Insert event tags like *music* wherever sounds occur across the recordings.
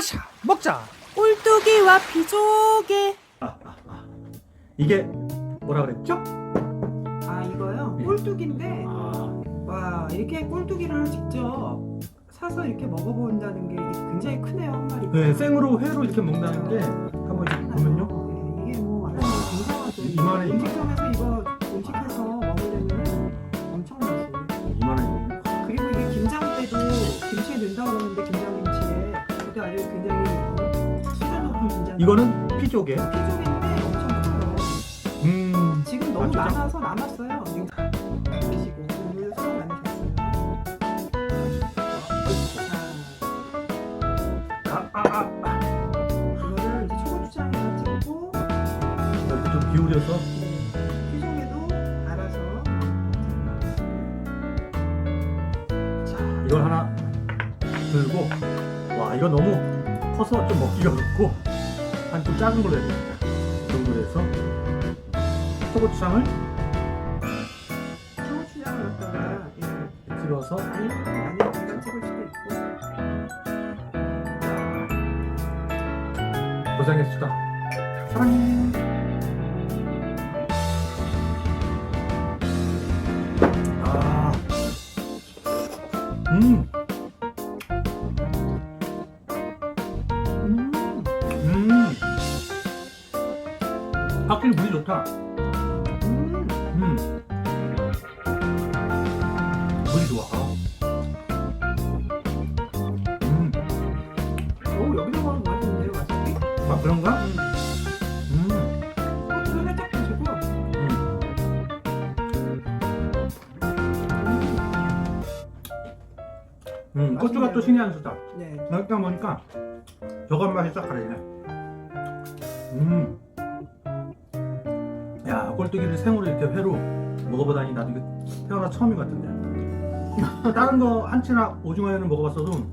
마샤 먹자. 꼴뚜기와 피조개. 이게 뭐라 그랬죠? 아 이거요? 네. 꼴뚜기인데 아, 와 이렇게 꼴뚜기를 직접 사서 이렇게 먹어본다는 게 굉장히 크네요 한 마리. 네, 생으로 회로 이렇게 먹는다는 게 한번 이렇게 보면요. 네, 이게 뭐 완전 굉장하죠. 이만해, 이만해. 음식점에서 이거 음식해서 먹으려면 엄청나지. 이만한 그리고 이게 김장 때도 김치에 넣는다고 그러는데 김장김치에 이거는 피조개. 피조개인데 엄청 커요. 음, 지금 너무 아, 진짜? 많아서 남았어요. 드시고 오늘 수고 많으셨어요. 자, 아, 아, 아. 이거를 이제 초고추장에다 찍고 이렇게 좀 기울여서 피조개도 알아서 자, 이걸 하나 들고 와, 이거 너무 커서 좀 먹기가 어렵고 한 좀 작은 걸로 해야 됩니다. 이 정도로 해서 초고추장을 초고추장을 넣다가 예, 찍어서 아니 아니 금방 찍을 수도 있고 고생했습니다. 사랑해. 확실히 물이 좋다. 음, 음, 물이 좋아. 음, 오 여기서 먹으면 맛있는데요 와사비? 아 그런가? 음, 음, 살짝 드시고 음. 음, 고추가 또 신의 한 수다. 네 먹다 보니까 저건 맛이 싹 가리네. 음. 야, 꼴뚜기를 생으로 이렇게 회로 먹어보다니 나도 이거 태어나 처음인 것 같은데. 다른 거 한치나 오징어에는 먹어봤어도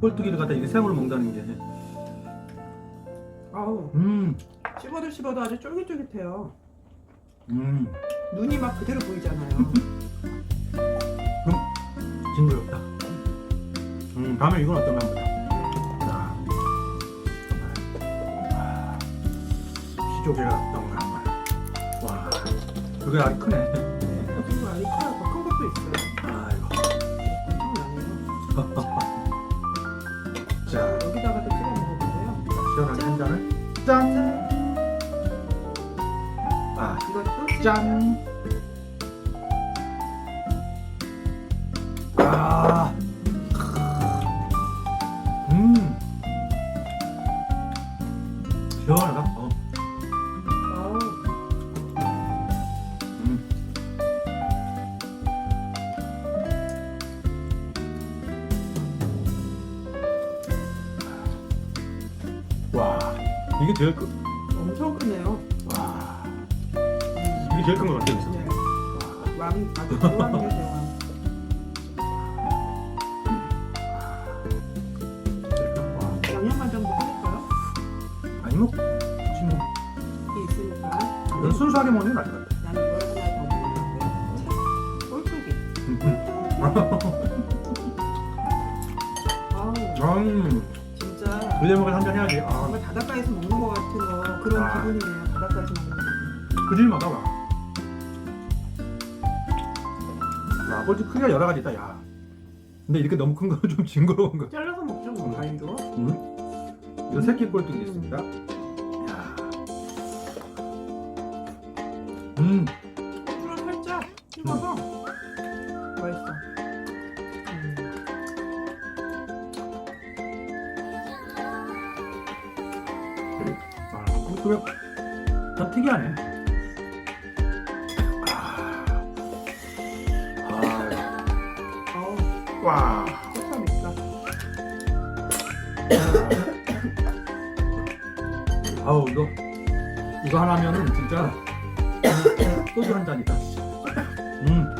꼴뚜기를 갖다 이게 생으로 먹는다는 게. 아우 음, 씹어도 씹어도 아주 쫄깃쫄깃해요 음, 눈이 막 그대로 보이잖아요 징그럽다. 음, 다음에 이건 어떤가 한번 보자. 자. 아, 시조개가 어떤가 한번. 와, 그게 아주 크네. 그리고 아니 더큰 것도 있어요 아이고. 자, 여기다가도 찍어 먹어보세요 시원하게 한 잔을 짠! 아, 이것도 짠! 이게 제일 크. 엄청 크네요 와, 이게 제일 큰 것 같아. 네. 왕 아주 좋아하는 게 대왕 와, 양념만 좀 해볼까요? 아니 뭐, 뭐, 이게 있으니까 이건 순수하게 먹는 게 나을 것 같아. 나는 이걸 하나 더 먹는데 참 꼴뚜기 아우 음, 진짜 *laughs* 물레 먹을 한잔 해야지. 아, 정말 바닷가에서 먹는 것 같은 거 그런 아. 기분이네요 바닷가에서 먹는 거 그질마다 와. 야, 꼴찌 크기가 여러 가지 있다. 야. 근데 이렇게 너무 큰 거는 좀 징그러운 거. 잘라서 먹죠 뭐 과일도 음. 이거 새끼 꼴뚜기 있습니다. 야. 음, 아, 꼴뚜기가 더 특이하네. 아, 와. 참 있다 아우 이거 이거 하나면은 진짜 소주 한 잔이다. 음.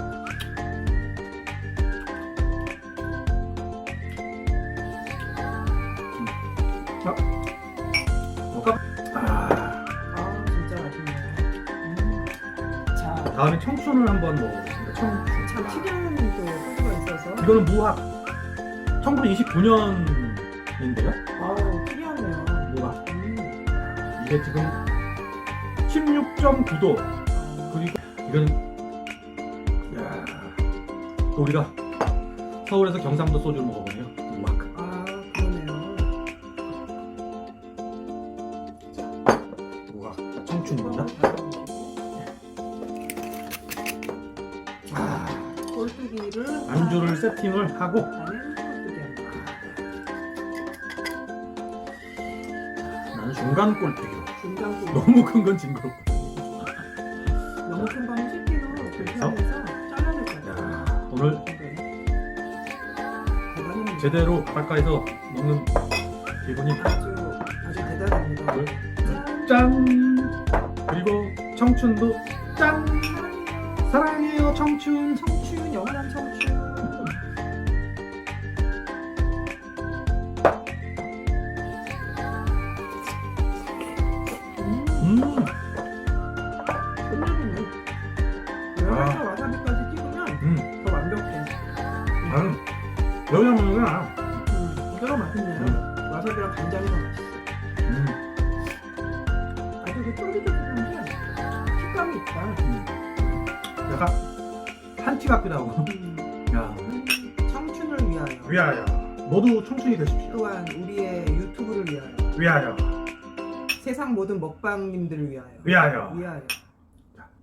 다음에 청춘을 한번 먹어보겠습니다. 청춘. 참 특이한 또 소주가 있어서 이거는 무학 1929년 인데요. 아우 특이하네요. 뭐가? 음. 이게 지금 16.9도 그리고 이건 야, 또 우리가 서울에서 경상도 소주를 먹어보네 꼴뚜기를 안주를 세팅을 하고 나는 한다. 나는 중간 꼴뚜기로. 중간 꼴 너무 큰 건 징그럽고. 너무 큰 거는 씹기로 불편해서 잘라낼 거예요. 야, 오늘 대단합니다. 제대로 바닷가에서 먹는 기분이 아주 아주 대단합니다. 짠 그리고 청춘도 짠 청춘 청춘 영원한 청춘. 음, 음. 여기서 와사비까지 음, 더 완벽해. 나는 여기 먹는 게 나아 음, 이거가 맛있네요. 와사비랑 간장이 더 맛있어. 음, 아주 그 쫄깃쫄깃한 게 식감이 있다. 음. 약간 같기도 하고 음, 야 청춘을 위하여. 위하여 모두 청춘이 되십시오 또한 우리의 유튜브를 위하여. 위하여 세상 모든 먹방님들을 위하여. 위하여 위하여.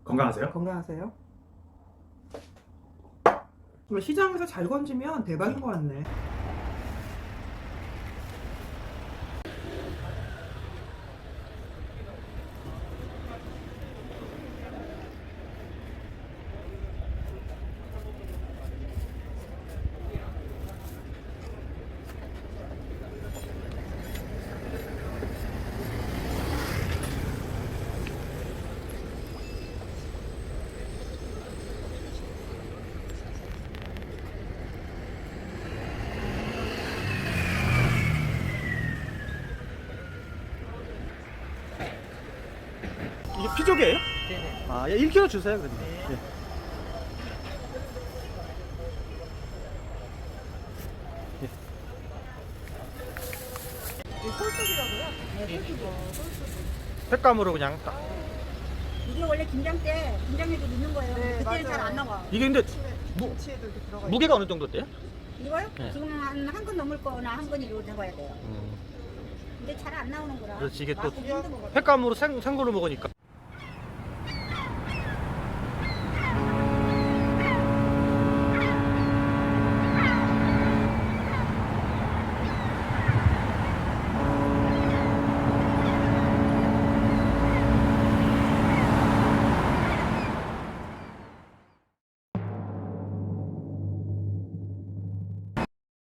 건강하세요 건강하세요. 뭐 시장에서 잘 건지면 대박인 것 같네. 피조개예요? 네네. 아, 예, 1kg 주세요, 그러면. 예. 횟감으로 그냥 딱. 이게 원래 김장 때 김장에도 넣는 거예요. 네, 그때는 맞아요. 잘 안 나와. 이게 근데 무, 김치에도 이렇게 들어가 무게가 어느 정도 돼요? 이거요? 네. 지금 한한근 넘을 거나 한 근이 로 잡아야 돼요. 음. 근데 잘 안 나오는 거라. 그렇지, 이게 또 맛보기 힘든 거거든요. 횟감으로 생, 생고로 먹으니까.